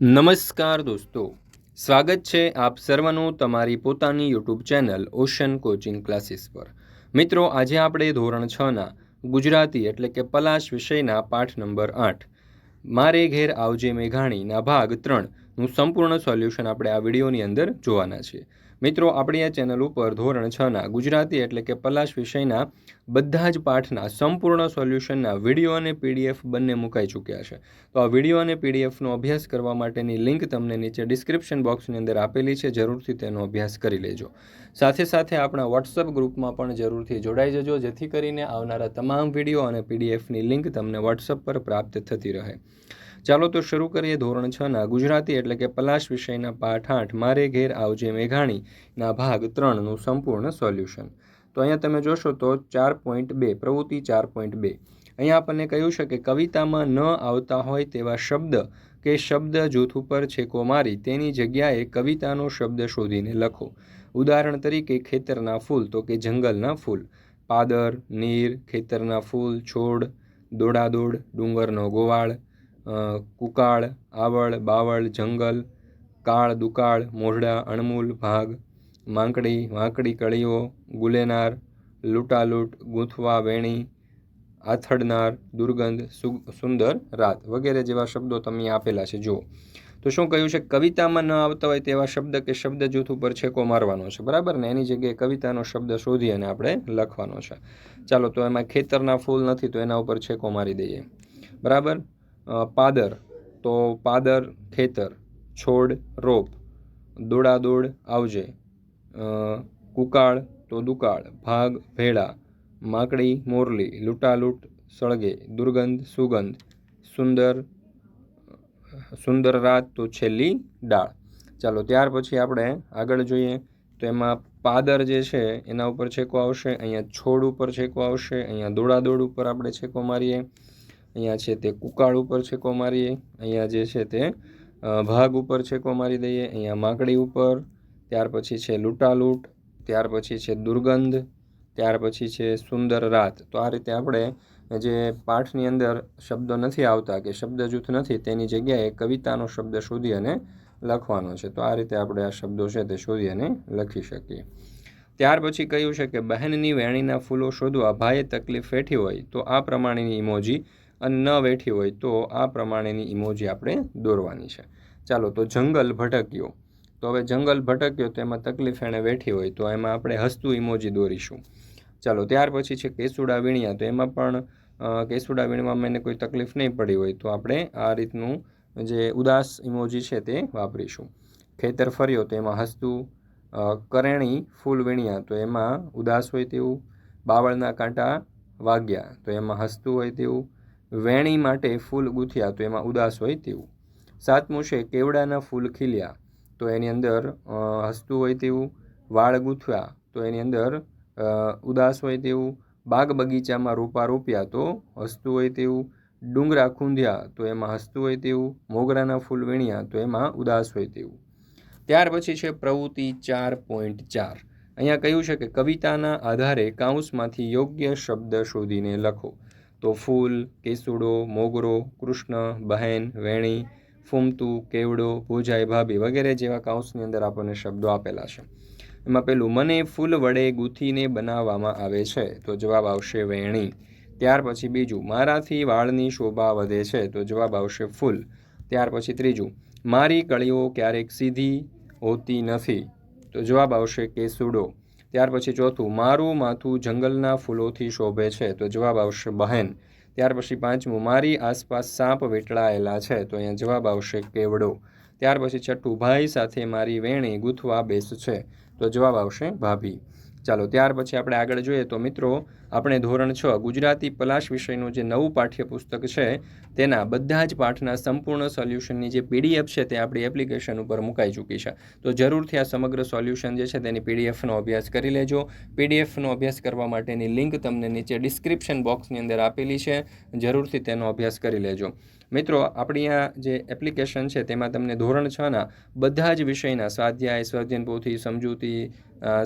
નમસ્કાર દોસ્તો. સ્વાગત છે આપ સર્વનું તમારી પોતાની YouTube channel ocean coaching classes પર. મિત્રો, આજે આપણે ધોરણ છના ગુજરાતી એટલે કે પલાશ વિષયના પાઠ નંબર આઠ. મારે ઘેર આવજે મેઘાણીના ભાગ ત્રણનું સંપૂર્ણ સોલ્યુશન આપણે આ વિડીયોની અંદર જોવાના છીએ મિત્રો, આપણી આ ચેનલ ઉપર ધોરણ છના ગુજરાતી એટલે કે પલાશ વિષયના બધા જ પાઠના સંપૂર્ણ સોલ્યુશનના વીડિયો અને પીડીએફ બંને મુકાઈ ચૂક્યા છે. તો આ વીડિયો અને પીડીએફનો અભ્યાસ કરવા માટેની લિંક તમને નીચે ડિસ્ક્રિપ્શન બોક્સની અંદર આપેલી છે, જરૂરથી તેનો અભ્યાસ કરી લેજો. સાથે સાથે આપણા વોટ્સઅપ ગ્રુપમાં પણ જરૂરથી જોડાઈ જજો, જેથી કરીને આવનારા તમામ વીડિયો અને પીડીએફની લિંક તમને વોટ્સઅપ પર પ્રાપ્ત થતી રહે. ચાલો તો શરૂ કરીએ ધોરણ છના ગુજરાતી એટલે કે પલાશ વિષયના પાઠ આઠ, મારે ઘેર આવજે મેઘાણીના ભાગ ત્રણનું સંપૂર્ણ સોલ્યુશન તો અહીંયા તમે જોશો તો ચાર પોઈન્ટ બે, પ્રવૃત્તિ ચાર પોઈન્ટ બે. અહીંયા આપણને કહ્યું છે કે કવિતામાં ન આવતા હોય તેવા શબ્દ કે શબ્દ જૂથ ઉપર છેકો મારી, તેની જગ્યાએ કવિતાનો શબ્દ શોધીને લખો. ઉદાહરણ તરીકે, ખેતરના ફૂલ, તો કે જંગલના ફૂલ. પાદર, નીર, ખેતરના ફૂલ, છોડ, દોડાદોડ, ડુંગરનો ગોવાળ. કુકાળ, આવળ, બાવળ, જંગલ, કાળ, દુકાળ મોઢડા અણમૂલ, ભાગ, માંકડી, વાંકડી કળીઓ, ગુલેનાર, લૂંટાલૂંટ, ગૂંથવા વેણી, આથડનાર, દુર્ગંધ સુંદર રાત વગેરે જેવા શબ્દો તમે આપેલા છે. જુઓ. તો શું કહ્યું છે? કવિતામાં ન આવતા હોય તેવા શબ્દ કે શબ્દ જૂથ ઉપર છેકો મારવાનો છે. બરાબર ને? એની જગ્યાએ કવિતાનો શબ્દ શોધી અને આપણે લખવાનો છે. ચાલો, તો એમાં ખેતરના ફૂલ નથી તો એના ઉપર છેકો મારી દઈએ. બરાબર? પાદર. તો પાદર, ખેતર, છોડ, રોપ, દોડાદોડ આવજે. કુકાળ તો દુકાળ, ભાગ, ભેળા, માકડી, મોરલી, લૂંટાલૂંટ, સળગે, દુર્ગંધ, સુગંધ, સુંદર સુંદર રાત તો છેલ્લી ડાળ. ચાલો, ત્યાર પછી આપણે આગળ જોઈએ તો એમાં પાદર જે છે, એના ઉપર છેકો આવશે, અહીંયા છોડ ઉપર છેકો આવશે, અહીંયા દોડાદોડ ઉપર આપણે છેકો મારીએ. અહીંયા છે તે કુકાળ ઉપર છેકો મારીએ. અહીંયા જે છે તે ભાગ ઉપર છેકો મારી દઈએ. અહીંયા માકડી ઉપર, ત્યાર પછી છે લૂંટાલૂંટ, ત્યાર પછી છે દુર્ગંધ, ત્યાર પછી છે સુંદર રાત. તો આ રીતે આપણે જે પાઠની અંદર શબ્દો નથી આવતા કે શબ્દ જૂથ નથી, તેની જગ્યાએ કવિતાનો શબ્દ શોધી અને લખવાનો છે. તો આ રીતે આપણે આ શબ્દો છે તે શોધી અને લખી શકીએ. ત્યાર પછી કહ્યું છે કે બહેનની વેણીના ફૂલો શોધવા ભાઈએ તકલીફ વેઠી હોય, તો આ પ્રમાણેની ઇમોજી અને ન વેઠી હોય તો આ પ્રમાણેની ઇમોજી આપણે દોરવાની છે. ચાલો તો જંગલ ભટક્યો. તો હવે જંગલ ભટક્યો તો એમાં તકલીફ એણે વેઠી હોય તો એમાં આપણે હસતું ઇમોજી દોરીશું. ચાલો ત્યાર પછી છે કેસુડા વીણ્યા. તો એમાં પણ કેસુડા વીણવામાં એને કોઈ તકલીફ નહીં પડી હોય તો આપણે આ રીતનું જે ઉદાસ ઇમોજી છે તે વાપરીશું. ખેતર ફર્યો તો એમાં હસતું કરેણી ફૂલ વીણ્યા. તો એમાં ઉદાસ હોય તેવું, બાવળના કાંટા વાગ્યા. તો એમાં હસતું હોય તેવું વેણી માટે ફૂલ ગૂંથ્યા તો એમાં ઉદાસ હોય તેવું. સાતમું છે કેવડાના ફૂલ ખીલ્યા તો એની અંદર હસતું હોય તેવું. વાળ ગૂંથ્યા તો એની અંદર ઉદાસ હોય તેવું. બાગ બગીચામાં રોપા રોપ્યા તો હસતું હોય તેવું. ડુંગરા ખૂંધ્યા તો એમાં હસતું હોય તેવું. મોગરાના ફૂલ વીણ્યા તો એમાં ઉદાસ હોય તેવું. ત્યાર પછી છે પ્રવૃત્તિ ચાર પોઈન્ટ ચાર. અહીંયા કહ્યું છે કે કવિતાના આધારે કાઉન્સમાંથી યોગ્ય શબ્દ શોધીને લખો. તો ફૂલ, કેસુડો, મોગરો, કૃષ્ણ, બહેન, વેણી, ફૂમતું, કેવડો, ભોજાઈ, ભાભી વગેરે જેવા કાઉન્સની અંદર આપણને શબ્દો આપેલા છે. એમાં પેલું, મને ફૂલ વડે ગૂંથીને બનાવવામાં આવે છે. તો જવાબ આવશે, વેણી. ત્યાર પછી બીજું, મારાથી વાળની શોભા વધે છે. તો જવાબ આવશે, ફૂલ. ત્યાર પછી ત્રીજું, મારી કળીઓ ક્યારેક સીધી હોતી નથી. તો જવાબ આવશે, કેસુડો. ત્યાર પછી ચોથું, મારું માથું જંગલના ફૂલોથી શોભે છે. તો જવાબ આવશે, બહેન. ત્યાર પછી પાંચમું, મારી આસપાસ સાપ વીંટળાયેલા છે. તો અહીંયા જવાબ આવશે, કેવડો. ત્યાર પછી છઠ્ઠું, ભાઈ સાથે મારી વેણી ગૂંથવા બેસ છે. તો જવાબ આવશે, ભાભી. ચાલો ત્યાર પછી આપણે આગળ જોઈએ તો મિત્રો, આપણે ધોરણ છ, ગુજરાતી પલાશ વિષયનું જે નવું પાઠ્યપુસ્તક છે, તેના બધા જ પાઠના સંપૂર્ણ સોલ્યુશનની જે પીડીએફ છે તે આપણી એપ્લિકેશન ઉપર મુકાઈ ચૂકી છે. તો જરૂરથી આ સમગ્ર સોલ્યુશન જે છે તેની પીડીએફનો અભ્યાસ કરી લેજો. પીડીએફનો અભ્યાસ કરવા માટેની લિંક તમને નીચે ડિસ્ક્રિપ્શન બોક્સની અંદર આપેલી છે. જરૂરથી તેનો અભ્યાસ કરી લેજો. મિત્રો, આપણી આ જે એપ્લિકેશન છે, તેમાં તમને ધોરણ છના બધા જ વિષયના સ્વાધ્યાય સ્વાધ્યન પોથી સમજૂતી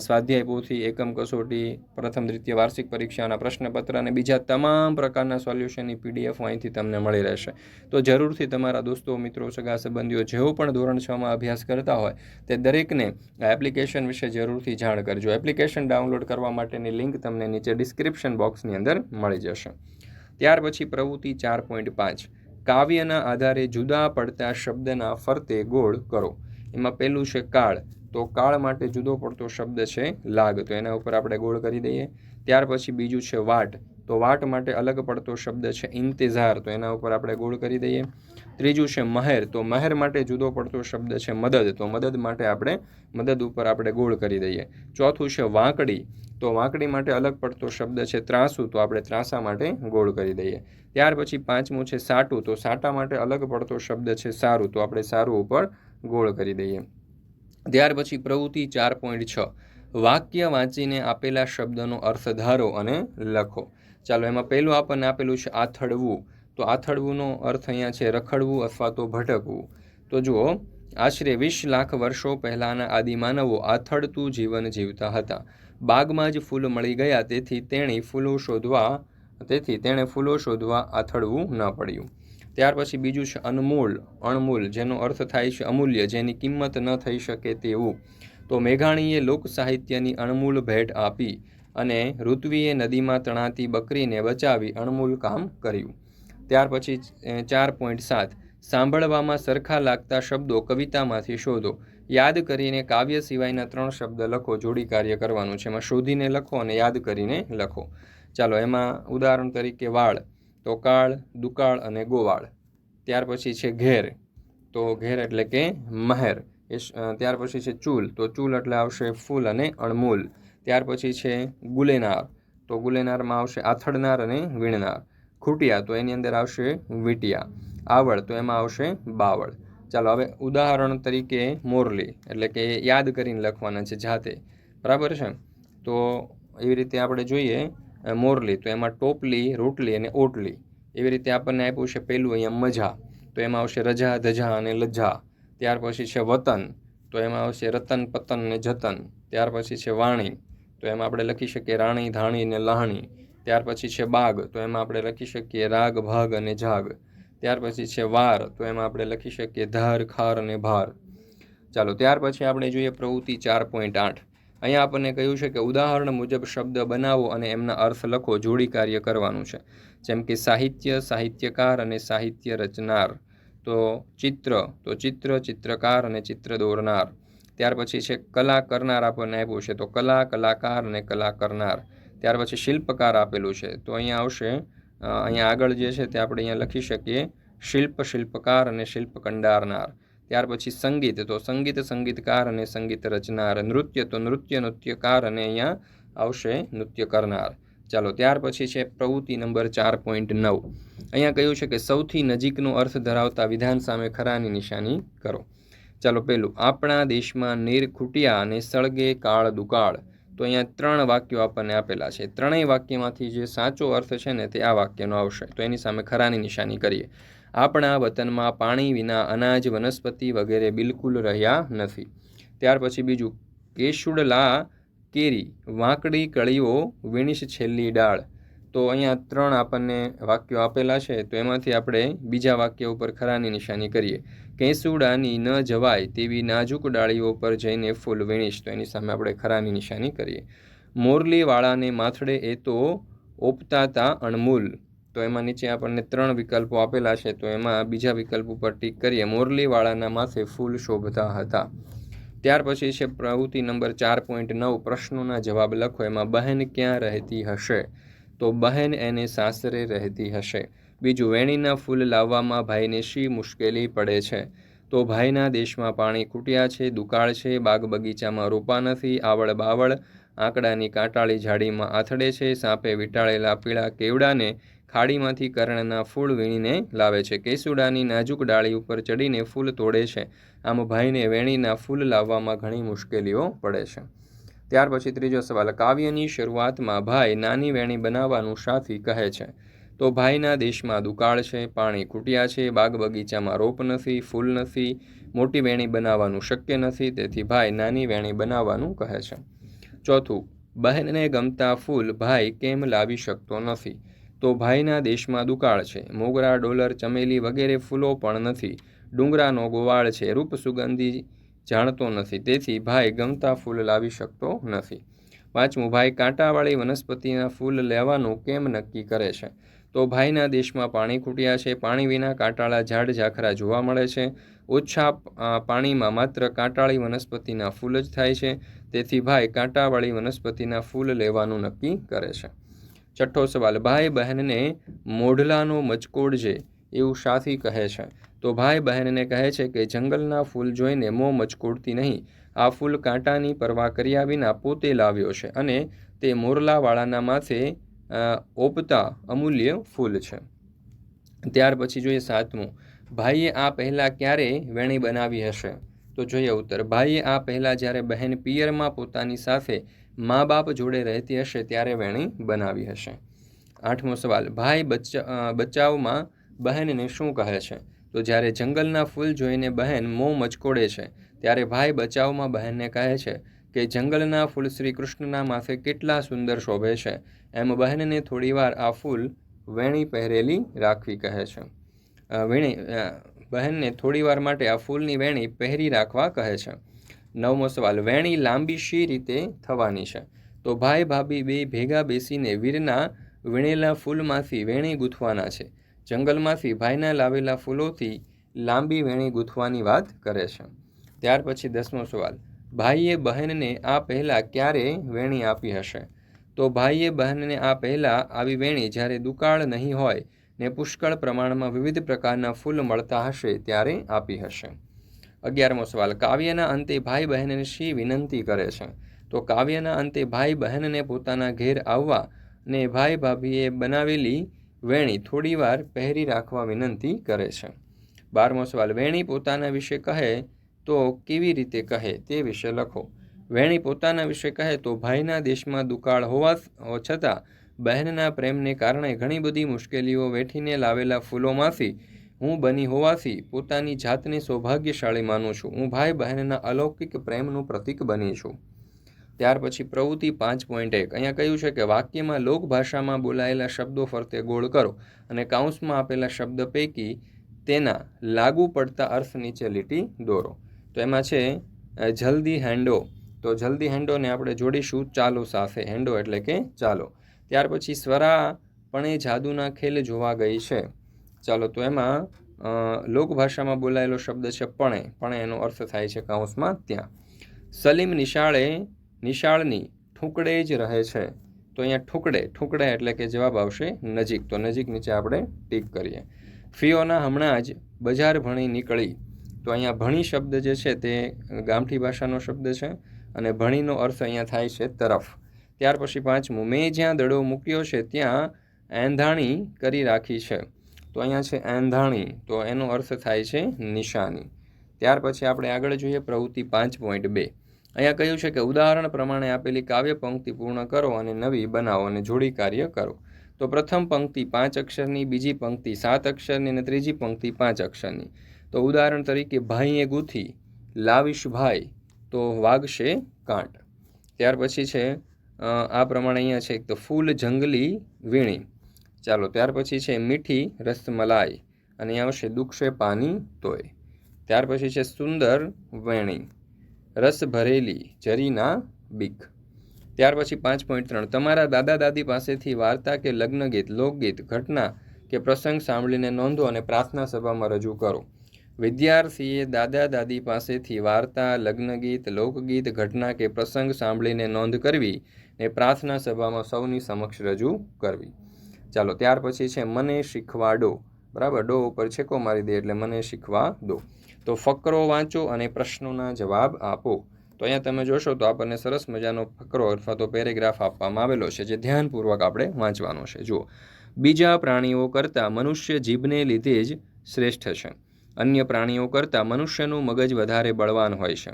સ્વાધ્યાય પોથી એકમ કસોટી, પ્રથમ દ્વિતીય વાર્ષિક પરીક્ષાના પ્રશ્નપત્ર અને બીજા તમામ પ્રકારના સોલ્યુશનની પીડીએફ અહીંથી તમને મળી રહેશે. તો જરૂરથી તમારા દોસ્તો, મિત્રો, સગા સંબંધીઓ, જેઓ પણ ધોરણ છમાં અભ્યાસ કરતા હોય, તે દરેકને આ એપ્લિકેશન વિશે જરૂરથી જાણ કરજો. એપ્લિકેશન ડાઉનલોડ કરવા માટેની લિંક તમને નીચે ડિસ્ક્રિપ્શન બોક્સની અંદર મળી જશે. ત્યાર પછી પ્રવૃત્તિ ચાર પોઈન્ટ પાંચ. કાવ્યના આધારે જુદા પડતા શબ્દના ફરતે ગોળ કરો. એમાં પહેલું છે કાળ. તો કાળ માટે જુદો પડતો શબ્દ છે લાગ. તો એના ઉપર આપણે ગોળ કરી દઈએ. ત્યાર પછી બીજું છે વાટ. તો વાટ માટે અલગ પડતો શબ્દ છે ઇંતેઝાર. તો એના ઉપર આપણે ગોળ કરી દઈએ. ત્રીજું છે મહેર. તો મહેર માટે જુદો પડતો શબ્દ છે મદદ. તો મદદ માટે આપણે મદદ ઉપર આપણે ગોળ કરી દઈએ. ચોથું છે વાંકડી. તો વાંકડી માટે અલગ પડતો શબ્દ છે ત્રાસુ. તો આપણે ત્રાસા માટે ગોળ કરી દઈએ. ત્યાર પછી પાંચમું છે સાટું. તો સાટા માટે અલગ પડતો શબ્દ છે સારું. તો આપણે સારું ઉપર ગોળ કરી દઈએ. ત્યાર પછી પ્રવૃત્તિ ચાર પોઈન્ટ છ. વાક્ય વાંચીને આપેલા શબ્દનો અર્થ ધારો અને લખો. ચાલો, એમાં પહેલું આપણને આપેલું છે આથડવું. તો આથડવુંનો અર્થ અહીંયા છે રખડવું અથવા તો ભટકવું. તો જુઓ, આશરે વીસ લાખ વર્ષો પહેલાંના આદિમાનવો આથડતું જીવન જીવતા હતા. બાગમાં જ ફૂલ મળી ગયા, તેથી તેણે ફૂલો શોધવા, તેથી તેણે ફૂલો શોધવા આથડવું ન પડ્યું. ત્યાર પછી બીજું છે અનમોલ, અણમૂલ, જેનો અર્થ થાય છે અમૂલ્ય, જેની કિંમત ન થઈ શકે તેવું. તો મેઘાણીએ લોક સાહિત્યની અણમૂલ ભેટ આપી અને ઋત્વીએ નદીમાં તણાતી બકરીને બચાવી અણમૂલ કામ કર્યું. ત્યાર પછી ચાર પોઈન્ટ સાત. સાંભળવામાં સરખા લાગતા શબ્દો કવિતામાંથી શોધો. યાદ કરીને કાવ્ય સિવાયના ત્રણ શબ્દ લખો, જોડી કાર્ય કરવાનું છે. એમાં શોધીને લખો અને યાદ કરીને લખો. ચાલો, એમાં ઉદાહરણ તરીકે વાળ. તો કાળ, દુકાળ અને ગોવાળ. ત્યાર પછી છે ઘેર. તો ઘેર એટલે કે મહેર. એ ત્યાર પછી છે ચૂલ. તો ચૂલ એટલે આવશે ફૂલ અને અણમૂલ. ત્યાર પછી છે ગુલેનાર. તો ગુલેનારમાં આવશે આથડનાર અને વીણનાર. ખૂટિયા, તો એની અંદર આવશે વિટિયા આવડ તો એમાં આવશે બાવળ. ચાલો, હવે ઉદાહરણ તરીકે મોરલી, એટલે કે યાદ કરીને લખવાના છે જાતે. બરાબર છે? તો એવી રીતે આપણે જોઈએ મોરલી, તો એમાં ટોપલી, રોટલી અને ઓટલી. એવી રીતે આપણને આપ્યું છે પહેલું અહીંયા મજા તો એમાં આવશે રજા, ધજા અને લજ્જા ત્યાર પછી છે વતન, તો એમાં આવશે રતન, પતન અને જતન. ત્યાર પછી છે વાણી, તો એમાં આપણે લખી શકીએ રાણી, ધાણી અને લહાણી. ત્યાર પછી છે બાગ, તો એમાં આપણે લખી શકીએ રાગ, ભાગ અને જાગ. ત્યાર પછી છે વાર, તો એમાં આપણે લખી શકીએ ધાર, ખાર અને ભાર. ચાલો, ત્યાર પછી આપણે જોઈએ પ્રવૃત્તિ ચાર પોઈન્ટ આઠ. અહીંયા આપણને કહ્યું છે કે ઉદાહરણ મુજબ શબ્દ બનાવો અને એમના અર્થ લખો, જોડી કાર્ય કરવાનું છે. જેમ કે સાહિત્ય, સાહિત્યકાર અને સાહિત્ય રચનાર. તો ચિત્ર તો ચિત્ર, ચિત્રકાર અને ચિત્ર દોરનાર. ત્યાર પછી છે કલા કરનાર આપણને આપ્યું છે. તો કલા, કલાકાર અને કલા કરનાર. ત્યાર પછી શિલ્પકાર આપેલું છે. તો અહીંયા આવશે અહીંયા આગળ જે છે તે આપણે અહીંયા લખી શકીએ, શિલ્પ શિલ્પકાર અને શિલ્પ કંડારનાર. ત્યાર પછી સંગીત, તો સંગીત સંગીતકાર અને સંગીત રચનાર. નૃત્ય, તો નૃત્ય નૃત્યકાર અને અહીંયા આવશે નૃત્ય કરનાર. ચાલો, ત્યાર પછી છે પ્રવૃત્તિ નંબર ચાર પોઈન્ટ નવ. અહીંયા કહ્યું છે કે સૌથી નજીકનો અર્થ ધરાવતા વિધાન સામે ખરાની નિશાની કરો. ચાલો, પહેલું, આપણા દેશમાં નીર ખૂટ્યા અને સળગે કાળ દુકાળ તો અહીંયા ત્રણ વાક્યો આપણને આપેલા છે. ત્રણેય વાક્યમાંથી જે સાચો અર્થ છે ને તે આ વાક્યનો આવશે. તો એની સામે ખરાની નિશાની કરીએ. આપણા વતનમાં પાણી વિના અનાજ, વનસ્પતિ વગેરે બિલકુલ રહ્યા નથી. ત્યાર પછી બીજું, કેશુડલા કેરી, વાંકડી કળીઓ, વીણીશ છેલ્લી ડાળ. તો અહીંયા ત્રણ આપણને વાક્યો આપેલા છે. તો એમાંથી આપણે બીજા વાક્ય ઉપર ખરાની નિશાની કરીએ. કેસુડાની ન જવાય તેવી નાજુક ડાળીઓ પર જઈને ફૂલ વીણીશ. તો એની સામે આપણે ખરાની નિશાની કરીએ. મોરલીવાળાને માથડે એ તો ઓપતાતા અણમૂલ. તો એમાં નીચે આપણને ત્રણ વિકલ્પો આપેલા છે. તો એમાં બીજા વિકલ્પ ઉપર ટીક કરીએ. મોરલીવાળાના માથે ફૂલ શોભતા હતા. ત્યાર પછી છે પ્રવૃત્તિ નંબર ચાર પોઈન્ટ નવ. પ્રશ્નોના જવાબ લખો. એમાં બહેન ક્યાં રહેતી હશે? તો બહેન એને સાસરે રહેતી હશે. બીજું વેણીના ફૂલ લાવવામાં ભાઈને શી મુશ્કેલી પડે છે? તો ભાઈના દેશમાં પાણી ખૂટ્યા છે, દુકાળ છે બાગ બગીચામાં રોપા નથી આવળ બાવળ આંકડાની કાંટાળી ઝાડીમાં આથડે છે, સાપે વીંટાળેલા પીળા કેવડાને ખાડીમાંથી કરણના ફૂલ વીણીને લાવે છે. કેસુડાની નાજુક ડાળી ઉપર ચડીને ફૂલ તોડે છે. આમ ભાઈને વેણીના ફૂલ લાવવામાં ઘણી મુશ્કેલીઓ પડે છે. ત્યાર પછી ત્રીજો સવાલ, કાવ્યની શરૂઆતમાં ભાઈ નાની વેણી બનાવવાનું સાથી કહે છે. તો ભાઈના દેશમાં દુકાળ છે, પાણી ખૂટ્યા છે બાગ બગીચામાં રોપ નથી, ફૂલ નથી, મોટી વેણી બનાવવાનું શક્ય નથી, તેથી ભાઈ નાની વેણી બનાવવાનું કહે છે. ચોથું, બહેનને ગમતા ફૂલ ભાઈ કેમ લાવી શકતો નથી? તો ભાઈના દેશમાં દુકાળ છે, મોગરા, ડોલર, ચમેલી વગેરે ફૂલો પણ નથી, ડુંગરાનો ગોવાળ છે, રૂપ સુગંધી જાણતો નથી, તેથી ભાઈ ગમતા ફૂલ લાવી શકતો નથી. પાંચમું, ભાઈ કાંટાવાળી વનસ્પતિના ફૂલ લેવાનું કેમ નક્કી કરે છે? તો ભાઈના દેશમાં પાણી ખૂટ્યા છે. પાણી વિના કાંટાળા ઝાડ ઝાખરા જોવા મળે છે. ઓછા પાણીમાં માત્ર કાંટાળી વનસ્પતિના ફૂલ જ થાય છે. તેથી ભાઈ કાંટાવાળી વનસ્પતિના ફૂલ લેવાનું નક્કી કરે છે. છઠ્ઠો સવાલ, ભાઈ બહેનને મોઢલાનો મચકોડ છે? એવું શાથી કહે છે. તો ભાઈ બહેનને કહે છે કે, જંગલના ફૂલ જોઈને મોં મચકોડતી નહીં. આ ફૂલ કાંટાની પરવા કર્યા વિના પોતે લાવ્યો છે અને તે મોરલાવાળાના માથે ઓપતા અમૂલ્ય ફૂલ છે. ત્યાર પછી જોઈએ સાતમું. ભાઈએ આ પહેલાં ક્યારે વેણી બનાવી હશે? તો જોઈએ ઉત્તર. ભાઈએ આ પહેલાં જ્યારે બહેન પિયરમાં પોતાની સાથે મા બાપ જોડે રહેતી હશે ત્યારે વેણી બનાવી હશે. આઠમો સવાલ. ભાઈ બચ્ચા બચાવમાં બહેનને શું કહે છે? તો જ્યારે જંગલના ફૂલ જોઈને બહેન મોં મચકોડે છે, ત્યારે ભાઈ બચાવમાં બહેનને કહે છે કે જંગલના ફૂલ શ્રી કૃષ્ણના માથે કેટલા સુંદર શોભે છે. એમ બહેનને થોડીવાર આ ફૂલ વેણી પહેરેલી રાખવી કહે છે. વેણી બહેનને થોડીવાર માટે આ ફૂલની વેણી પહેરી રાખવા કહે છે. નવમો સવાલ, વેણી લાંબી શી રીતે થવાની છે? તો ભાઈ ભાભી બે ભેગા બેસીને વીરના વીણેલા ફૂલમાંથી વેણી ગૂંથવાના છે. જંગલમાંથી ભાઈના લાવેલા ફૂલોથી લાંબી વેણી ગૂંથવાની વાત કરે છે. ત્યાર પછી દસમો સવાલ ભાઈએ બહેનને આ પહેલાં ક્યારે વેણી આપી હશે? તો ભાઈએ બહેનને આ પહેલાં આવી વેણી જ્યારે દુકાળ નહીં હોય ને પુષ્કળ પ્રમાણમાં વિવિધ પ્રકારના ફૂલ મળતા હશે ત્યારે આપી હશે. અગિયારમો સવાલ, કાવ્યના અંતે ભાઈ બહેનને શી વિનંતી કરે છે? તો કાવ્યના અંતે ભાઈ બહેનને પોતાના ઘેર આવવા ને ભાઈ ભાભીએ બનાવેલી વેણી થોડીવાર પહેરી રાખવા વિનંતી કરે છે. બારમો સવાલ, વેણી પોતાના વિશે કહે તો કેવી રીતે કહે તે વિશે લખો. વેણી પોતાના વિશે કહે તો ભાઈના દેશમાં દુકાળ હોવા છતાં બહેનના પ્રેમને કારણે ઘણી બધી મુશ્કેલીઓ વેઠીને લાવેલા ફૂલોમાંથી હું બની હોવાથી પોતાની જાતને સૌભાગ્યશાળી માનું છું. હું ભાઈ બહેનના અલૌકિક પ્રેમનું પ્રતીક બની છું. ત્યાર પછી પ્રવૃત્તિ પાંચ પોઈન્ટ એક. અહીંયા કહ્યું છે કે વાક્યમાં લોકભાષામાં બોલાયેલા શબ્દો ફરતે ગોળ કરો અને કાઉન્સમાં આપેલા શબ્દ પૈકી તેના લાગુ પડતા અર્થ નીચે લીટી દોરો. તો એમાં છે જલ્દી હેન્ડો તો જલ્દી હેન્ડોને આપણે જોડીશું ચાલો સાથે. હેન્ડો એટલે કે ચાલો. ત્યાર પછી સ્વરા પણ એ જાદુના ખેલ જોવા ગઈ છે. ચાલો તો એમાં લોકભાષામાં બોલાયેલો શબ્દ છે પણે. પણે એનો અર્થ થાય છે કાઉસમાં ત્યાં. સલીમ નિશાળે, નિશાળની ઠૂકડે જ રહે છે. તો અહીંયા ઠૂકડે, ઠુકડે એટલે કે જવાબ આવશે નજીક. તો નજીક નીચે આપણે ટીક કરીએ. ફિયોના હમણાં જ બજાર ભણી નીકળી. તો અહીંયા ભણી શબ્દ જે છે તે ગામઠી ભાષાનો શબ્દ છે અને ભણીનો અર્થ અહીંયા થાય છે તરફ. ત્યાર પછી પાંચમું, મેં જ્યાં દડો મૂક્યો છે ત્યાં એંધાણી કરી રાખી છે. તો અહીંયા છે એંધાણી, તો એનો અર્થ થાય છે નિશાની. ત્યાર પછી આપણે આગળ જોઈએ પ્રવૃત્તિ પાંચ પોઈન્ટ બે. અહીંયા કહ્યું છે કે ઉદાહરણ પ્રમાણે આપેલી કાવ્ય પંક્તિ પૂર્ણ કરો અને નવી બનાવો અને જોડી કાર્ય કરો. તો પ્રથમ પંક્તિ પાંચ અક્ષરની, બીજી પંક્તિ સાત અક્ષરની અને ત્રીજી પંક્તિ પાંચ અક્ષરની. તો ઉદાહરણ તરીકે ભાઈએ ગૂંથી, લાવીશ ભાઈ, તો વાગશે કાંટ. ત્યાર પછી છે આ પ્રમાણે અહીંયા છે તો ફૂલ જંગલી વીણી. ચાલો, ત્યાર પછી છે મીઠી રસમલાઈ અને અહીંયા આવશે દુખશે પાની તોય. ત્યાર પછી છે સુંદર વેણી, રસ ભરેલી, જરીના બીક. ત્યાર પછી પાંચ પોઈન્ટ ત્રણ. તમારા દાદા દાદી પાસેથી વાર્તા કે લગ્ન ગીત લોકગીત, ઘટના કે પ્રસંગ સાંભળીને નોંધો અને પ્રાર્થના સભામાં રજૂ કરો. વિદ્યાર્થીએ દાદા દાદી પાસેથી વાર્તા, લગ્નગીત, લોકગીત, ઘટના કે પ્રસંગ સાંભળીને નોંધ કરવી ને પ્રાર્થના સભામાં સૌની સમક્ષ રજૂ કરવી. ચાલો, ત્યાર પછી છે મને શીખવાડો બરાબર? ડો ઉપર છેકો મારી દે એટલે મને શીખવા દો. તો ફકરો વાંચો અને પ્રશ્નોના જવાબ આપો. તો અહીંયા તમે જોશો તો આપણને સરસ મજાનો ફકરો અથવા તો પેરેગ્રાફ આપવામાં આવેલો છે જે ધ્યાનપૂર્વક આપણે વાંચવાનો છે. જુઓ. બીજા પ્રાણીઓ કરતાં મનુષ્ય જીભને લીધે જ શ્રેષ્ઠ છે. અન્ય પ્રાણીઓ કરતાં મનુષ્યનું મગજ વધારે બળવાન હોય છે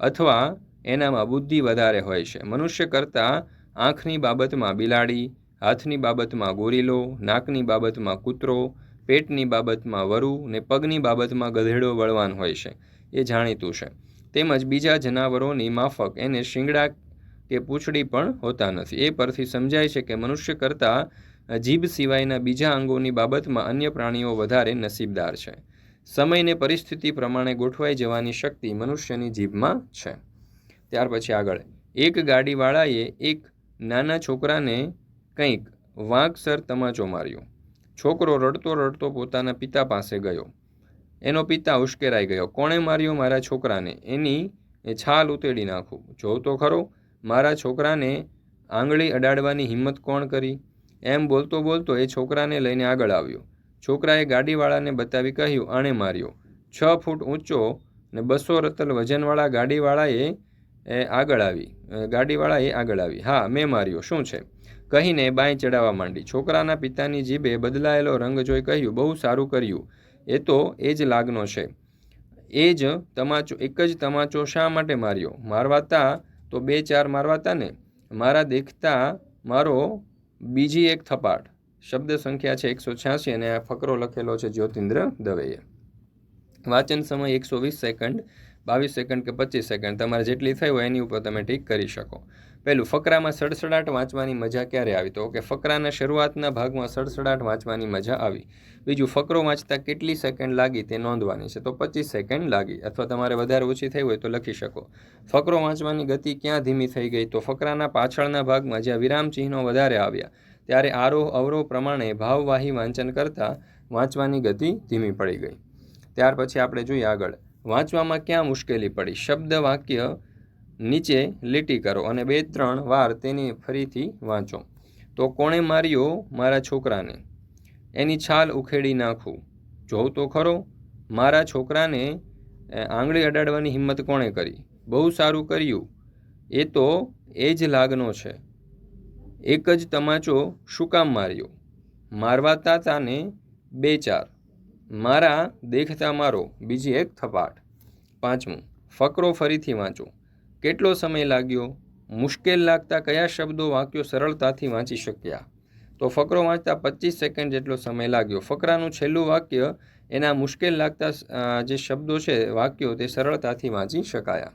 અથવા એનામાં બુદ્ધિ વધારે હોય છે. મનુષ્ય કરતાં આંખની બાબતમાં બિલાડી, હાથની બાબતમાં ગોરીલો, નાકની બાબતમાં કૂતરો, પેટની બાબતમાં વરુ ને પગની બાબતમાં ગધેડો બળવાન હોય છે. એ જાણીતું છે. તેમજ બીજા જનાવરોની માફક એને શિંગડા કે પૂંછડી પણ હોતા નથી. એ પરથી સમજાય છે કે મનુષ્ય કરતાં જીભ સિવાયના બીજા અંગોની બાબતમાં અન્ય પ્રાણીઓ વધારે નસીબદાર છે. સમયને પરિસ્થિતિ પ્રમાણે ગોઠવાઈ જવાની શક્તિ મનુષ્યની જીભમાં છે. ત્યાર પછી આગળ. એક ગાડીવાળાએ એક નાના છોકરાને કંઈક વાંકસર તમાચો માર્યો. છોકરો રડતો રડતો પોતાના પિતા પાસે ગયો. એનો પિતા ઉશ્કેરાઈ ગયો. કોણે માર્યો મારા છોકરાને? એની છાલ ઉતેડી નાખું. જોઉં તો ખરો. મારા છોકરાને આંગળી અડાડવાની હિંમત કોણ કરી? એમ બોલતો બોલતો એ છોકરાને લઈને આગળ આવ્યો. છોકરાએ ગાડીવાળાને બતાવી કહ્યું, આણે માર્યો. છ ફૂટ ઊંચો ને બસો રતલ વજનવાળા ગાડીવાળાએ, એ, આગળ આવી. ગાડીવાળાએ આગળ આવી. હા, મેં માર્યો. શું છે? કહીને બાંય ચડાવવા માંડી. છોકરાના પિતાની જીભે બદલાયેલો રંગ જોઈ કહ્યું, બહુ સારું કર્યું. એ તો એ જ લાગનો છે. એ જ તમાચો, એક જ તમાચો શા માટે માર્યો? મારવાતા તો બે ચાર મારવાતા ને મારા દેખતા મારો બીજી એક થપાટ. શબ્દ સંખ્યા છે એકસો છ્યાસી અને આ ફકરો લખેલો છે જ્યોતિન્દ્ર દવેએ. વાંચન સમય એકસો વીસ સેકન્ડ, બાવીસ સેકન્ડ કે પચીસ સેકન્ડ, તમારે જેટલી થઈ હોય એની ઉપર તમે ઠીક કરી શકો. પહેલું, ફકરામાં સડસડાટ વાંચવાની મજા ક્યારે આવી? તો કે ફકરાના શરૂઆતના ભાગમાં સડસડાટ વાંચવાની મજા આવી. બીજું, ફકરો વાંચતા કેટલી સેકન્ડ લાગી તે નોંધવાની છે. તો પચીસ સેકન્ડ લાગી, અથવા તમારે વધારે ઓછી થઈ હોય તો લખી શકો. ફકરો વાંચવાની ગતિ ક્યાં ધીમી થઈ ગઈ? તો ફકરાના પાછળના ભાગમાં જ્યાં વિરામ ચિહ્નો વધારે આવ્યા ત્યારે આરોહ અવરોહ પ્રમાણે ભાવવાહી વાંચન કરતાં વાંચવાની ગતિ ધીમી પડી ગઈ. ત્યાર પછી આપણે જોઈએ આગળ. વાંચવામાં ક્યાં મુશ્કેલી પડી? શબ્દ વાક્ય નીચે લીટી કરો અને બે ત્રણ વાર તેને ફરીથી વાંચો. તો કોણે માર્યો મારા છોકરાને? એની છાલ ઉખેડી નાખું. જોઉં તો ખરો, મારા છોકરાને આંગળી અડાડવાની હિંમત કોણે કરી? બહુ સારું કર્યું. એ તો એ જ લાગનો છે. એક જ તમાચો શું કામ માર્યો? મારવાતા તાને બે ચાર. મારા દેખતા મારો, બીજી એક થપાટ. પાંચમું, ફકરો ફરીથી વાંચો. કેટલો સમય લાગ્યો? મુશ્કેલ લાગતા કયા શબ્દો વાક્યો સરળતાથી વાંચી શક્યા? તો ફકરો વાંચતા પચીસ સેકન્ડ જેટલો સમય લાગ્યો. ફકરાનું છેલ્લું વાક્ય એના મુશ્કેલ લાગતા જે શબ્દો છે, વાક્યો તે સરળતાથી વાંચી શકાયા.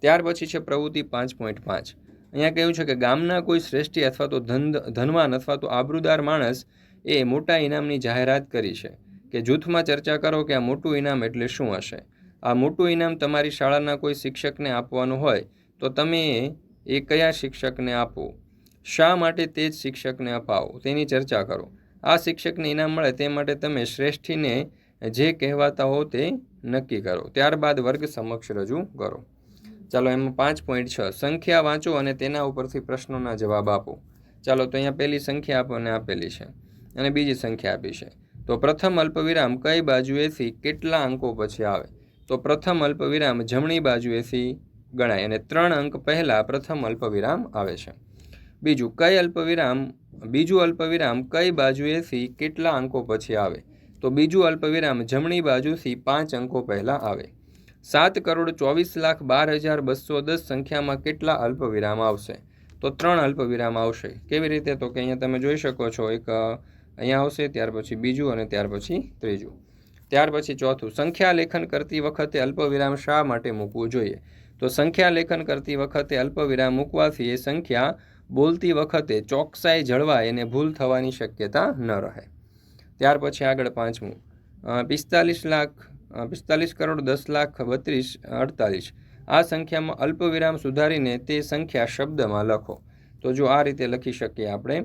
ત્યાર પછી છે પ્રવૃત્તિ પાંચ પોઈન્ટ પાંચ. અહીંયા કહ્યું છે કે ગામના કોઈ શ્રેષ્ઠી અથવા તો ધન ધનવાન અથવા તો આબરૂદાર માણસ એ મોટા ઇનામની જાહેરાત કરી છે. કે જૂથમાં ચર્ચા કરો કે આ મોટું ઇનામ એટલે શું હશે? આ મોટું ઇનામ તમારી શાળાના કોઈ શિક્ષકને આપવાનું હોય, તો તમે એ કયા શિક્ષકને આપો? શા માટે તે જ શિક્ષકને અપાવો? તેની ચર્ચા કરો. આ શિક્ષકને ઇનામ મળે તે માટે તમે શ્રેષ્ઠીને જે કહેવાતા હો તે નક્કી કરો. ત્યારબાદ વર્ગ સમક્ષ રજૂ કરો. ચાલો એમાં પાંચ પોઈન્ટ છ. સંખ્યા વાંચો અને તેના ઉપરથી પ્રશ્નોના જવાબ આપો. ચાલો તો અહીંયા પહેલી સંખ્યા આપણને આપેલી છે. અને બીજી સંખ્યા આપી છે. તો પ્રથમ અલ્પવિરામ કઈ બાજુએથી કેટલા અંકો પછી આવે? તો પ્રથમ અલ્પવિરામ જમણી બાજુએથી ગણાય અને ત્રણ અંક પહેલાં પ્રથમ અલ્પવિરામ આવે છે. બીજું, કઈ અલ્પવિરામ, બીજું અલ્પવિરામ કઈ બાજુએથી કેટલા અંકો પછી આવે? તો બીજું અલ્પવિરામ જમણી બાજુથી પાંચ અંકો પહેલાં આવે. સાત કરોડ ચોવીસ લાખ બાર હજાર બસો દસ સંખ્યામાં કેટલા અલ્પવિરામ આવશે? તો ત્રણ અલ્પવિરામ આવશે. કેવી રીતે? તો કે અહીંયા તમે જોઈ શકો છો, એક અહીંયા આવશે, ત્યાર પછી બીજું અને ત્યાર પછી ત્રીજું. ત્યાર પછી ચોથું, સંખ્યા લેખન કરતી વખતે અલ્પવિરામ શા માટે મૂકવું જોઈએ? તો સંખ્યા લેખન કરતી વખતે અલ્પવિરામ મૂકવાથી એ સંખ્યા બોલતી વખતે ચોકસાઈ જળવાય અને ભૂલ થવાની શક્યતા ન રહે. ત્યાર પછી આગળ પાંચમું પિસ્તાલીસ લાખ પિસ્તાલીસ કરોડ દસ લાખ બત્રીસ, અડતાલીસ. આ સંખ્યામાં અલ્પવિરામ સુધારીને તે સંખ્યા શબ્દમાં લખો. તો જો આ રીતે લખી શકીએ આપણે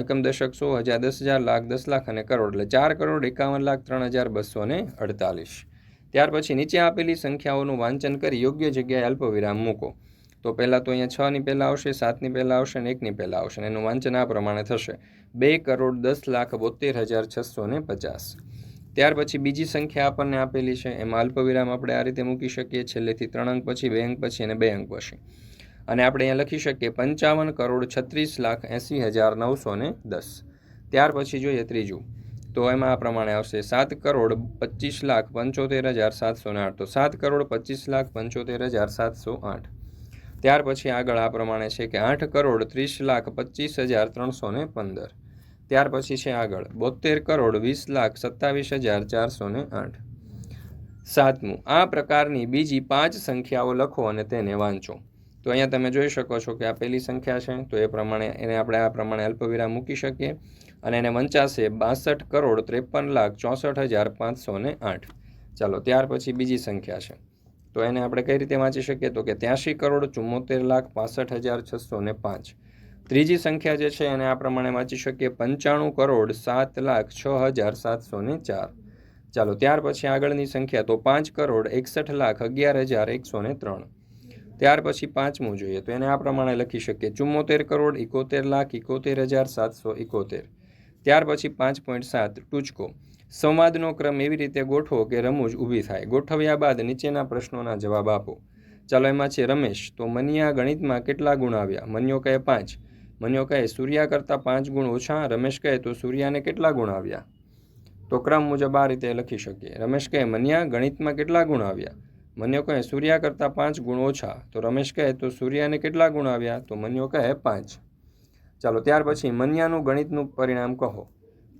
એકમ દશક સો હજાર, દસ હજાર લાખ, દસ લાખ અને કરોડ. એટલે ચાર કરોડ, એકાવન લાખ, ત્રણ હજાર, બસો ને અડતાલીસ. ત્યાર પછી નીચે આપેલી સંખ્યાઓનું વાંચન કરી યોગ્ય જગ્યાએ અલ્પવિરામ મૂકો. તો પહેલાં તો અહીંયા છની પહેલાં આવશે સાતની પહેલાં આવશે અને એકની પહેલાં આવશે એનું વાંચન આ પ્રમાણે થશે. બે કરોડ દસ લાખ બોતેર હજાર છસો ને પચાસ. ત્યાર પછી બીજી સંખ્યા આપણને આપેલી છે. એમાં અલ્પવિરામ આપણે આ રીતે મૂકી શકીએ છેલ્લેથી ત્રણ અંક પછી બે અંક પછી અને બે અંક પછી. અને આપણે અહીંયા લખી શકીએ પંચાવન કરોડ છત્રીસ લાખ એંસી હજાર નવસો ને દસ. ત્યાર પછી જોઈએ ત્રીજું. તો એમાં આ પ્રમાણે આવશે. સાત કરોડ પચીસ લાખ પંચોતેર હજાર સાતસો ને આઠ. તો સાત કરોડ પચીસ લાખ પંચોતેર હજાર સાતસો આઠ. ત્યાર પછી આગળ આ પ્રમાણે છે કે આઠ કરોડ ત્રીસ લાખ પચીસ હજાર ત્રણસો ને પંદર. ત્યાર પછી છે આગળ. બોતેર કરોડ વીસ લાખ સત્તાવીસ હજાર ચારસો ને આઠ. સાતમું, આ પ્રકારની બીજી પાંચ સંખ્યાઓ લખો અને તેને વાંચો. તો અહીંયા તમે જોઈ શકો છો કે આ પહેલી સંખ્યા છે, તો એ પ્રમાણે એને આપણે આ પ્રમાણે અલ્પવિરામ મૂકી શકીએ અને એને વંચાશે બાસઠ કરોડ ત્રેપન લાખ ચોસઠ હજાર પાંચસો ને આઠ. ચાલો, ત્યાર પછી બીજી સંખ્યા છે. તો એને આપણે કઈ રીતે વાંચી શકીએ? તો કે ત્યાંશી કરોડ ચુમ્મોતેર લાખ પાસઠ હજાર છસો ને પાંચ. ત્રીજી સંખ્યા જે છે એને આ પ્રમાણે વાંચી શકીએ. પંચાણું કરોડ સાત લાખ છ હજાર સાતસો ને ચાર. ચાલો, ત્યાર પછી આગળની સંખ્યા. તો પાંચ કરોડ એકસઠ લાખ અગિયાર હજાર એકસો ને ત્રણ. ત્યાર પછી પાંચમું જોઈએ. તો એને આ પ્રમાણે લખી શકીએ. ચુમ્મોતેર કરોડ ઇકોતેર લાખ ઇકોતેર હજાર સાતસો ઇકોતેર. ત્યાર પછી પાંચ પોઈન્ટ સાત. ટૂચકો. સંવાદનો ક્રમ એવી રીતે ગોઠવો કે રમૂજ ઊભી થાય. ગોઠવ્યા બાદ નીચેના પ્રશ્નોના જવાબ આપો. ચાલો, એમાં છે રમેશ. તો મનિયા ગણિતમાં કેટલા ગુણ આવ્યા? મન્યો કહે પાંચ. મન્યો કહે, સૂર્યા કરતાં પાંચ ગુણ ઓછા, રમેશ કહે, તો સૂર્યાને કેટલા ગુણ આવ્યા? તો ક્રમ મુજબ આ રીતે લખી શકીએ. રમેશ કહે, મન્યા, ગણિતમાં કેટલા ગુણ આવ્યા? મન્યો કહે, સૂર્યા કરતાં પાંચ ગુણ ઓછા. તો રમેશ કહે, તો સૂર્યાને કેટલા ગુણ આવ્યા? તો મન્યો કહે, પાંચ. ચાલો, ત્યાર પછી મન્યાનું ગણિતનું પરિણામ કહો.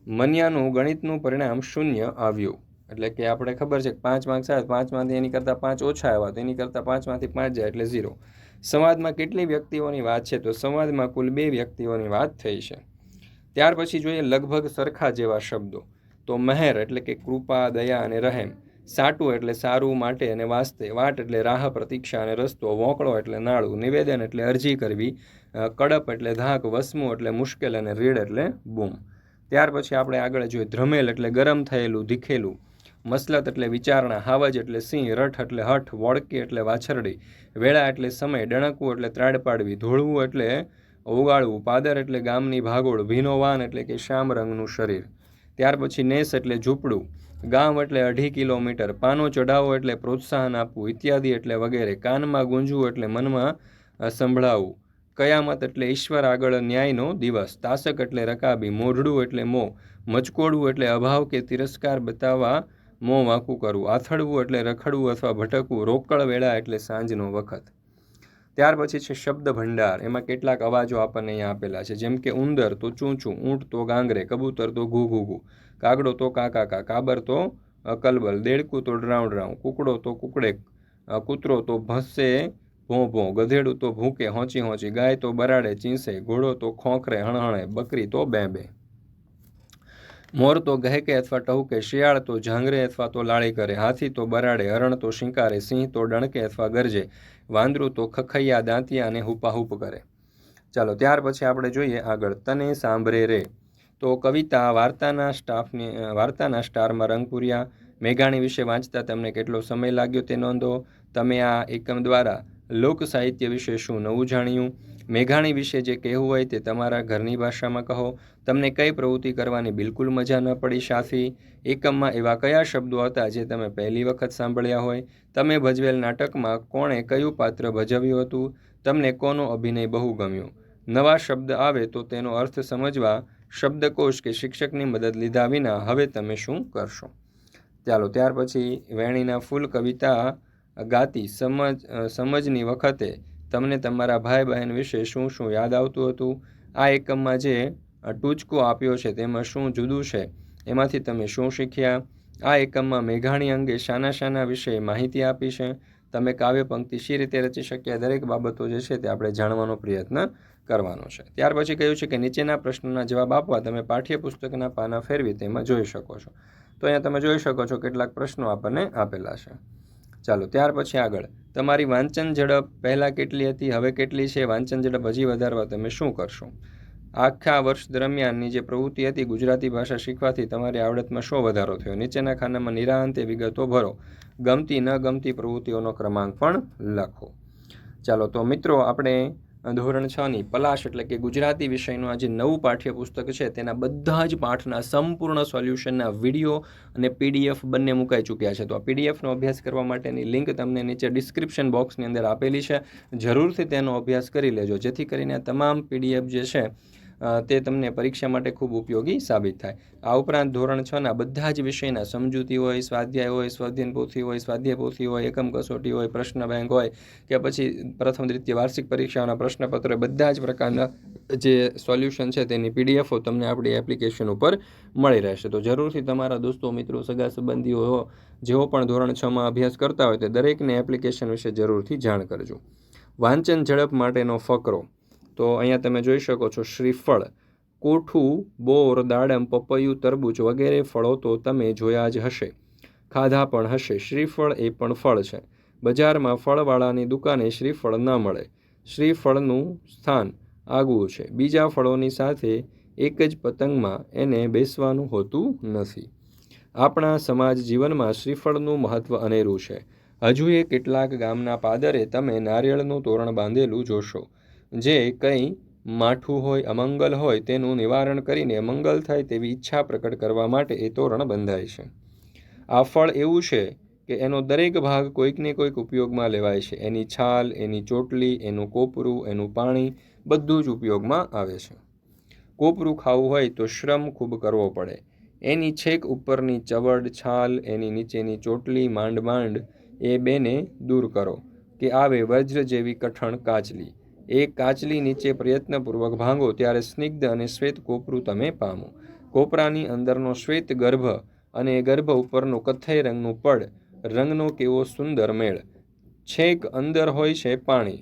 મન્યાનું ગણિતનું પરિણામ શૂન્ય આવ્યું. એટલે કે આપણે ખબર છે કે પાંચ માર્ક્સ આવે પાંચમાંથી એની કરતાં પાંચ ઓછા આવ્યા, તો એની કરતાં પાંચમાંથી પાંચ જાય એટલે ઝીરો. સંવાદમાં કેટલી વ્યક્તિઓની વાત છે તો સંવાદમાં કુલ બે વ્યક્તિઓની વાત થઈ છે. ત્યાર પછી જોઈએ લગભગ સરખા જેવા શબ્દો. તો મહેર એટલે કે કૃપા, દયા અને રહેમ. સાટું એટલે સારું, માટે અને વાસ્તે. વાટ એટલે રાહ, પ્રતીક્ષા અને રસ્તો. વોંકળો એટલે નાળું. નિવેદન એટલે અરજી કરવી. કડપ એટલે ધાક. વસમું એટલે મુશ્કેલ અને રીડ એટલે બૂમ. ત્યાર પછી આપણે આગળ જોઈએ ધ્રમેલ એટલે ગરમ થયેલું દીખેલું મસલત એટલે વિચારણા, હાવજ એટલે સિંહ, રઠ એટલે હઠ, વળકી એટલે વાછરડી, વેળા એટલે સમય, ડણકવું એટલે ત્રાડ પાડવી ધોળવું એટલે ઓગાળવું, પાદર એટલે ગામની ભાગોળ ભીનો વાન એટલે કે શ્યામ રંગનું શરીર. ત્યાર પછી નેસ એટલે ઝૂંપડું, ગામ એટલે અઢી કિલોમીટર, પાનો ચઢાવો એટલે પ્રોત્સાહન આપવું, ઇત્યાદિ એટલે વગેરે, કાનમાં ગુંજવું એટલે મનમાં સંભળાવવું કયામત એટલે ઈશ્વર આગળ ન્યાયનો દિવસ, તાસક એટલે રકાબી, મોઢડું એટલે મો, મચકોડવું એટલે અભાવ કે તિરસ્કાર બતાવવા મોં વાંકું કરવું, આથડવું એટલે રખડવું અથવા ભટકવું, રોકળ વેળા એટલે સાંજનો વખત. ત્યાર પછી છે શબ્દ ભંડાર. એમાં કેટલાક અવાજો આપણને અહીંયા આપેલા છે. જેમ કે ઉંદર તો ચૂંચું, ઊંટ તો ગાંગરે, કબૂતર તો ઘૂ ઘૂ ઘૂ, કાગડો તો કાકા કા કાબર તો કલબલ, દેડકું તો ડ્રાઉં ડ્રાઉં, કુકડો તો કુકડે કૂતરો તો ભસે, ભોં ભોં, ગધેડું તો ભૂકે, હોંચી હોંચી, ગાય તો બરાડે, ચીંસે, ઘોડો તો ખોંખરે, હણહણે, બકરી તો બે બે મોર તો ગહેકે અથવા ટહુકે, શિયાળ તો ઝાંગરે અથવા તો લાળી કરે, હાથી તો બરાડે, હરણ તો શિંકારે, સિંહ તો ડણકે અથવા ગરજે, વાંદરું તો ખખૈયા દાંતિયા અને હુપાહુપ કરે. ચાલો, ત્યાર પછી આપણે જોઈએ આગળ. તને સાંભળે રે. તો કવિતા વાર્તાના સ્ટાફની વાર્તાના સ્ટારમાં રંગપુરિયા મેઘાણી વિશે વાંચતા તમને કેટલો સમય લાગ્યો તે નોંધો. તમે આ એકમ દ્વારા લોક સાહિત્ય વિશે શું નવું જાણ્યું? મેઘાણી વિશે જે કહેવું હોય તે તમારા ઘરની ભાષામાં કહો. તમને કઈ પ્રવૃત્તિ કરવાની બિલકુલ મજા ન પડી સાથી એકમમાં એવા કયા શબ્દો હતા જે તમે પહેલી વખત સાંભળ્યા હોય? તમે ભજવેલ નાટકમાં કોણે કયું પાત્ર ભજવ્યું હતું? તમને કોનો અભિનય બહુ ગમ્યો? નવા શબ્દ આવે તો તેનો અર્થ સમજવા, શબ્દકોશ કે શિક્ષકની મદદ લીધા વિના હવે તમે શું કરશો? ચાલો, ત્યાર પછી વેણીના ફૂલ કવિતા ગાતી સમજ સમજની વખતે તમને તમારા ભાઈ બહેન વિશે શું શું યાદ આવતું હતું? આ એકમમાં જે ટૂચકો આપ્યો છે તેમાં શું જુદું છે? એમાંથી તમે શું શીખ્યા? આ એકમમાં મેઘાણી અંગે શાના શાના વિશે માહિતી આપી છે. તમે કાવ્ય પંક્તિ શી રીતે રચી શક્યા? દરેક બાબતો જે છે તે આપણે જાણવાનો પ્રયત્ન કરવાનો છે. ત્યાર પછી કહ્યું છે કે નીચેના પ્રશ્નોના જવાબ આપવા તમે પાઠ્યપુસ્તકના પાના ફેરવી તેમાં જોઈ શકો છો. તો અહીંયા તમે જોઈ શકો છો કેટલાક પ્રશ્નો આપણને આપેલા છે. ચાલો, ત્યાર પછી આગળ. તમારી વાંચન ઝડપ પહેલાં કેટલી હતી, હવે કેટલી છે? વાંચન ઝડપ હજી વધારવા તમે શું કરશો? આખા વર્ષ દરમિયાનની જે પ્રવૃત્તિ હતી, ગુજરાતી ભાષા શીખવાથી તમારી આવડતમાં શો વધારો થયો? નીચેના ખાનામાં નિરાંતે વિગતો ભરો. ગમતી, ન ગમતી પ્રવૃત્તિઓનો ક્રમાંક પણ લખો. ચાલો, તો મિત્રો, આપણે ધોરણ છની પલાશ એટલે કે ગુજરાતી વિષયનું આ જે નવું પાઠ્યપુસ્તક છે, તેના બધા જ પાઠના સંપૂર્ણ સોલ્યુશનના વીડિયો અને પીડીએફ બંને મુકાઈ ચૂક્યા છે. તો આ પીડીએફનો અભ્યાસ કરવા માટેની લિંક તમને નીચે ડિસ્ક્રિપ્શન બોક્સની અંદર આપેલી છે. જરૂરથી તેનો અભ્યાસ કરી લેજો. જેથી કરીને તમામ પીડીએફ જે છે તે તમને પરીક્ષા માટે ખૂબ ઉપયોગી સાબિત થાય. આ ઉપરાંત ધોરણ છના બધા જ વિષયના સમજૂતી હોય, સ્વાધ્યાય હોય, સ્વાધ્યન પોથી હોય, સ્વાધ્યાય પોથી હોય, એકમ કસોટી હોય, પ્રશ્ન બેંક હોય કે પછી પ્રથમ દ્વિતીય વાર્ષિક પરીક્ષાઓના પ્રશ્નપત્ર, બધા જ પ્રકારના જે સોલ્યુશન છે તેની પીડીએફો તમને આપણી એપ્લિકેશન ઉપર મળી રહેશે. તો જરૂરથી તમારા દોસ્તો, મિત્રો, સગા સંબંધીઓ જેઓ પણ ધોરણ છમાં અભ્યાસ કરતા હોય તે દરેકને એપ્લિકેશન વિશે જરૂરથી જાણ કરજો. વાંચન ઝડપ માટેનો ફકરો. તો અહીંયા તમે જોઈ શકો છો શ્રીફળ, કોઠું, બોર, દાડમ, પપૈયું, તરબૂચ વગેરે ફળો તો તમે જોયા જ હશે. ખાધા પણ હશે. શ્રીફળ એ પણ ફળ છે. બજારમાં ફળવાળાની દુકાને શ્રીફળ ન મળે. શ્રીફળનું સ્થાન આગવું છે. બીજા ફળોની સાથે એક જ પતંગમાં એને બેસવાનું હોતું નથી. આપણા સમાજ જીવનમાં શ્રીફળનું મહત્ત્વ અનેરું છે. હજુ એ કેટલાક ગામના પાદરે તમે નારિયેળનું તોરણ બાંધેલું જોશો. જે કંઈ માઠું હોય, અમંગલ હોય, તેનું નિવારણ કરીને મંગલ થાય તેવી ઈચ્છા પ્રકટ કરવા માટે એ તોરણ બંધાય છે. આ ફળ એવું છે કે એનો દરેક ભાગ કોઈકને કોઈક ઉપયોગમાં લેવાય છે. એની છાલ, એની ચોટલી, એનું કોપરું, એનું પાણી બધું જ ઉપયોગમાં આવે છે. કોપરું ખાવું હોય તો શ્રમ ખૂબ કરવો પડે. એની છેક ઉપરની ચવડ, છાલ, એની નીચેની ચોટલી માંડ માંડ એ બેને દૂર કરો કે આવે વજ્ર જેવી કઠણ કાચલી. એ કાચલી નીચે પ્રયત્નપૂર્વક ભાંગો, ત્યારે સ્નિગ્ધ અને શ્વેત કોપરું તમે પામો. કોપરાની અંદરનો શ્વેત ગર્ભ અને ગર્ભ ઉપરનો કથ્થઈ રંગનું પડ, રંગનો કેવો સુંદર મેળ. છેક અંદર હોય છે પાણી.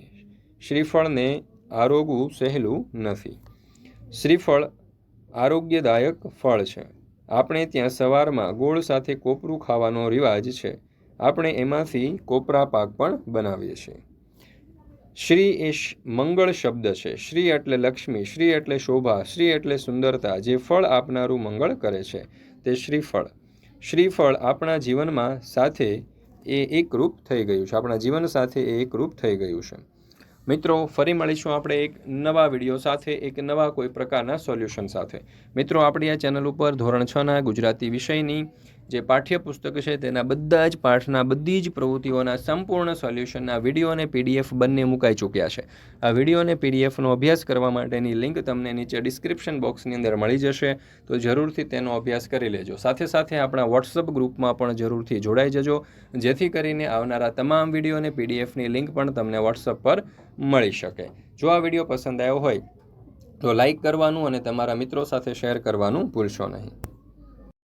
શ્રીફળને આરોગવું સહેલું નથી. શ્રીફળ આરોગ્યદાયક ફળ છે. આપણે ત્યાં સવારમાં ગોળ સાથે કોપરું ખાવાનો રિવાજ છે. આપણે એમાંથી કોપરા પાક પણ બનાવીએ છીએ. શ્રી એ મંગળ શબ્દ છે. શ્રી એટલે લક્ષ્મી, શ્રી એટલે શોભા, શ્રી એટલે સુંદરતા, જે ફળ આપનારું મંગળ કરે છે, તે શ્રીફળ. શ્રીફળ આપણા જીવનમાં સાથે એ એકરૂપ થઈ ગયું છે. આપણા જીવન સાથે એ એકરૂપ થઈ ગયું છે. મિત્રો, ફરી મળીશું આપણે એક નવા વીડિયો સાથે, એક નવા કોઈ પ્રકારના સોલ્યુશન સાથે. મિત્રો, આપણી આ ચેનલ ઉપર ધોરણ છના ગુજરાતી વિષયની જે પાઠ્યપુસ્તક છે તેના બધા જ પાઠના બધી જ પ્રવૃત્તિઓના સંપૂર્ણ સોલ્યુશનના વીડિયો અને પીડીએફ બંને મુકાઈ ચૂક્યા છે. આ વીડિયો અને પીડીએફનો અભ્યાસ કરવા માટેની લિંક તમને નીચે ડિસ્ક્રિપ્શન બોક્સની અંદર મળી જશે, તો જરૂરથી તેનો અભ્યાસ કરી લેજો. સાથે સાથે આપણા વોટ્સઅપ ગ્રુપમાં પણ જરૂરથી જોડાઈ જજો, જેથી કરીને આવનારા તમામ વીડિયો અને પીડીએફની લિંક પણ તમને વોટ્સઅપ પર મળી શકે. જો આ વીડિયો પસંદ આવ્યો હોય, તો લાઈક કરવાનું અને તમારા મિત્રો સાથે શેર કરવાનું ભૂલશો નહીં.